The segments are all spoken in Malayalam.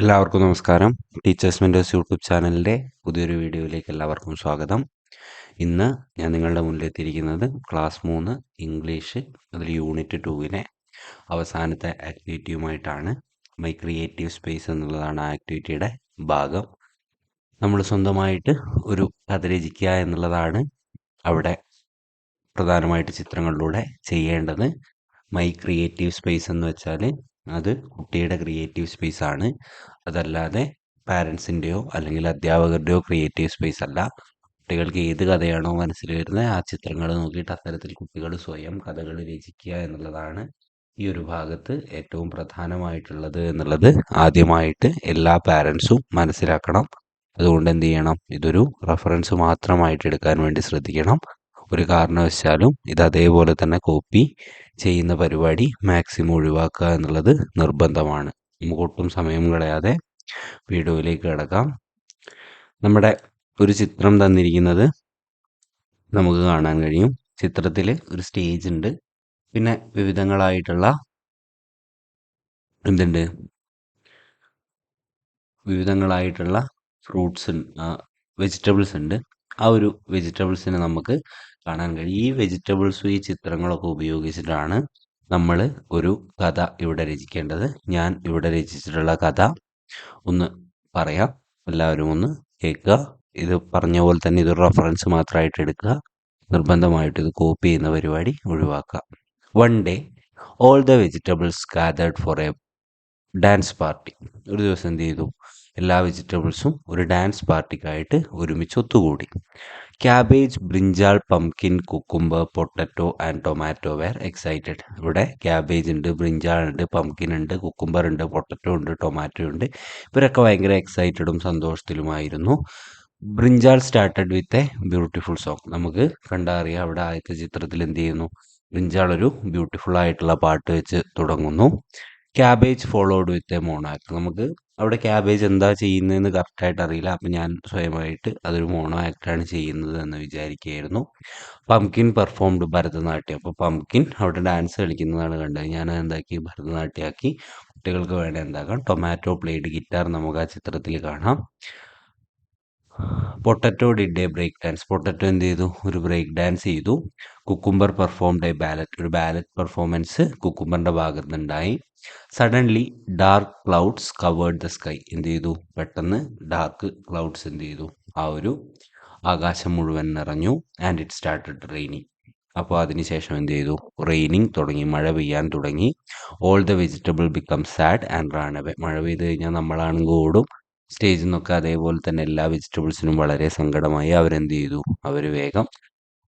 എല്ലാവർക്കും നമസ്കാരം. ടീച്ചേഴ്സ് മെന്റേഴ്സ് യൂട്യൂബ് ചാനലിന്റെ പുതിയൊരു വീഡിയോയിലേക്ക് എല്ലാവർക്കും സ്വാഗതം. ഇന്ന് ഞാൻ നിങ്ങളുടെ മുന്നിലെത്തിയിരിക്കുന്നത് ക്ലാസ് മൂന്ന് ഇംഗ്ലീഷ് അതിൽ യൂണിറ്റ് ടൂവിനെ അവസാനത്തെ ആക്ടിവിറ്റിയുമായിട്ടാണ് മൈ ക്രിയേറ്റീവ് സ്പേസ് എന്നുള്ളതാണ് ആക്ടിവിറ്റിയുടെ ഭാഗം. നമ്മൾ സ്വന്തമായിട്ട് ഒരു കഥ രചിക്കുക എന്നുള്ളതാണ് അവിടെ പ്രധാനമായിട്ട് ചിത്രങ്ങളിലൂടെ ചെയ്യേണ്ടത്. മൈ ക്രിയേറ്റീവ് സ്പേസ് എന്ന് വെച്ചാൽ അത് കുട്ടിയുടെ ക്രിയേറ്റീവ് സ്പേസ് ആണ്. അതല്ലാതെ പാരൻസിന്റെയോ അല്ലെങ്കിൽ അധ്യാപകരുടെയോ ക്രിയേറ്റീവ് സ്പേസ് അല്ല. കുട്ടികൾക്ക് ഏത് കഥയാണോ മനസ്സിൽ വരുന്നത് ആ ചിത്രങ്ങൾ നോക്കിയിട്ട് അത്തരത്തിൽ കുട്ടികൾ സ്വയം കഥകൾ രചിക്കുക എന്നുള്ളതാണ് ഈ ഒരു ഭാഗത്ത് ഏറ്റവും പ്രധാനമായിട്ടുള്ളത് എന്നുള്ളത്. ആദ്യമായിട്ട് എല്ലാ പാരൻസും മനസ്സിലാക്കണം. അതുകൊണ്ട് എന്ത് ചെയ്യണം? ഇതൊരു റെഫറൻസ് മാത്രമായിട്ട് എടുക്കാൻ വേണ്ടി ശ്രദ്ധിക്കണം. ഒരു കാരണവശാലും ഇത് അതേപോലെ തന്നെ കോപ്പി ചെയ്യുന്ന പരിപാടി മാക്സിമം ഒഴിവാക്കുക എന്നുള്ളത് നിർബന്ധമാണ്. നമുക്കൊട്ടും സമയം കളയാതെ വീഡിയോയിലേക്ക് കിടക്കാം. നമ്മുടെ ഒരു ചിത്രം തന്നിരിക്കുന്നത് നമുക്ക് കാണാൻ കഴിയും. ചിത്രത്തിൽ ഒരു സ്റ്റേജ് ഉണ്ട്. പിന്നെ വിവിധങ്ങളായിട്ടുള്ള എന്തുണ്ട്? വിവിധങ്ങളായിട്ടുള്ള ഫ്രൂട്ട്സ് വെജിറ്റബിൾസ് ഉണ്ട്. ആ ഒരു വെജിറ്റബിൾസിനെ നമുക്ക് കാണാൻ കഴിയും. ഈ വെജിറ്റബിൾസ് ഈ ചിത്രങ്ങളൊക്കെ ഉപയോഗിച്ചിട്ടാണ് നമ്മൾ ഒരു കഥ ഇവിടെ രചിക്കേണ്ടത്. ഞാൻ ഇവിടെ രചിച്ചിട്ടുള്ള കഥ ഒന്ന് പറയാം. എല്ലാവരും ഒന്ന് കേൾക്കുക. ഇത് പറഞ്ഞ പോലെ തന്നെ ഇതൊരു റെഫറൻസ് മാത്രമായിട്ട് എടുക്കുക. നിർബന്ധമായിട്ട് ഇത് കോപ്പി ചെയ്യുന്ന പരിപാടി ഒഴിവാക്കുക. One day all the vegetables gathered for a dance party ഒരു ദിവസം എന്ത് ചെയ്തു? എല്ലാ വെജിറ്റബിൾസും ഒരു ഡാൻസ് പാർട്ടിക്കായിട്ട് ഒരുമിച്ച് ഒത്തുകൂടി. Cabbage brinjal pumpkin cucumber potato and tomato were excited. ഇവിടെ ക്യാബേജ് ഉണ്ട് ബ്രിഞ്ചാൾ ഉണ്ട് പംകിൻ ഉണ്ട് കുക്കുംബർ ഉണ്ട് പൊട്ടറ്റോ ഉണ്ട് ടൊമാറ്റോ ഉണ്ട്. ഇവരൊക്കെ ഭയങ്കര എക്സൈറ്റഡും സന്തോഷത്തിലുമായിരുന്നു. Brinjal started with a beautiful song. നമുക്ക് കണ്ടറിയാം അവിടെ ആദ്യത്തെ ചിത്രത്തിൽ എന്ത് ചെയ്യുന്നു? ബ്രിഞ്ചാൾ ഒരു ബ്യൂട്ടിഫുൾ ആയിട്ടുള്ള പാട്ട് വെച്ച് തുടങ്ങുന്നു. Cabbage followed with a moonwalk. നമുക്ക് അവിടെ ക്യാബേജ് എന്താ ചെയ്യുന്നതെന്ന് കറക്റ്റായിട്ട് അറിയില്ല. അപ്പം ഞാൻ സ്വയമായിട്ട് അതൊരു മോണോ ആക്ടാണ് ചെയ്യുന്നത് എന്ന് വിചാരിക്കുകയായിരുന്നു. Pumpkin performed Bharatanatyam. അപ്പോൾ പംകിൻ അവിടെ ഡാൻസ് കളിക്കുന്നതാണ് കണ്ടത്. ഞാൻ എന്താക്കി? ഭരതനാട്യമാക്കി. കുട്ടികൾക്ക് വേണ്ട എന്താക്കാം? ടൊമാറ്റോ പ്ലേഡ് ഗിറ്റാർ നമുക്ക് ആ ചിത്രത്തിൽ കാണാം. Potato did a break dance potato എന്ത് ചെയ്തു? ഒരു ബ്രേക്ക് ഡാൻസ് ചെയ്തു. കുക്കുംബർ പെർഫോംഡ് എ ബാലറ്റ് ഒരു ബാലറ്റ് പെർഫോമൻസ് കുക്കുംബറിന്റെ ഭാഗത്ത് നിന്നുണ്ടായി suddenly dark clouds covered the sky എന്ത് ചെയ്തു? പെട്ടെന്ന് ഡാർക്ക് ക്ലൗഡ്സ് എന്ത് ചെയ്തു? ആ ഒരു ആകാശം മുഴുവൻ നിറഞ്ഞു ആൻഡ് ഇറ്റ് സ്റ്റാർട്ടഡ് റെയിനിങ് അപ്പോൾ അതിനുശേഷം എന്ത് ചെയ്തു? റെയിനിങ് തുടങ്ങി. മഴ പെയ്യാൻ തുടങ്ങി. All the vegetable become sad and ran away മഴ പെയ്ത് കഴിഞ്ഞാൽ നമ്മളാണെങ്കിൽ ഓടും. സ്റ്റേജിൽ നിന്നൊക്കെ അതേപോലെ തന്നെ എല്ലാ വെജിറ്റബിൾസിനും വളരെ സങ്കടമായി അവരെന്ത് ചെയ്തു? അവർ വേഗം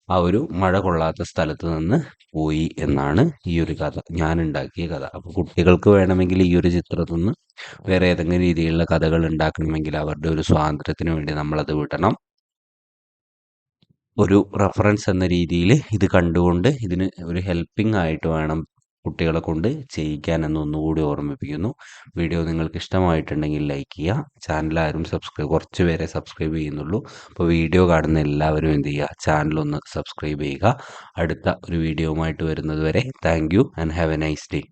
ആ ഒരു മഴ കൊള്ളാത്ത സ്ഥലത്ത് നിന്ന് പോയി എന്നാണ് ഈ ഒരു കഥ. ഞാൻ ഉണ്ടാക്കിയ കഥ. അപ്പോൾ കുട്ടികൾക്ക് വേണമെങ്കിൽ ഈ ഒരു ചിത്രത്തിൽ നിന്ന് വേറെ ഏതെങ്കിലും രീതിയിലുള്ള കഥകൾ ഉണ്ടാക്കണമെങ്കിൽ അവരുടെ ഒരു സ്വാതന്ത്ര്യത്തിന് വേണ്ടി നമ്മളത് വിടണം. ഒരു റെഫറൻസ് എന്ന രീതിയിൽ ഇത് കണ്ടുകൊണ്ട് ഇതിന് ഒരു ഹെൽപ്പിംഗ് ആയിട്ട് വേണം കുട്ടികളെ കൊണ്ട് ചെയ്യിക്കാൻ എന്ന് ഒന്നുകൂടി ഓർമ്മിപ്പിക്കുന്നു. വീഡിയോ നിങ്ങൾക്ക് ഇഷ്ടമായിട്ടുണ്ടെങ്കിൽ ലൈക്ക് ചെയ്യുക. ചാനൽ ആരും സബ്സ്ക്രൈബ് കുറച്ച് പേരെ സബ്സ്ക്രൈബ് ചെയ്യുന്നുള്ളൂ. അപ്പോൾ വീഡിയോ കാണുന്ന എല്ലാവരും എന്ത് ചെയ്യുക? ചാനലൊന്ന് സബ്സ്ക്രൈബ് ചെയ്യുക. അടുത്ത ഒരു വീഡിയോയുമായിട്ട് വരുന്നത് വരെ thank you and have a nice day.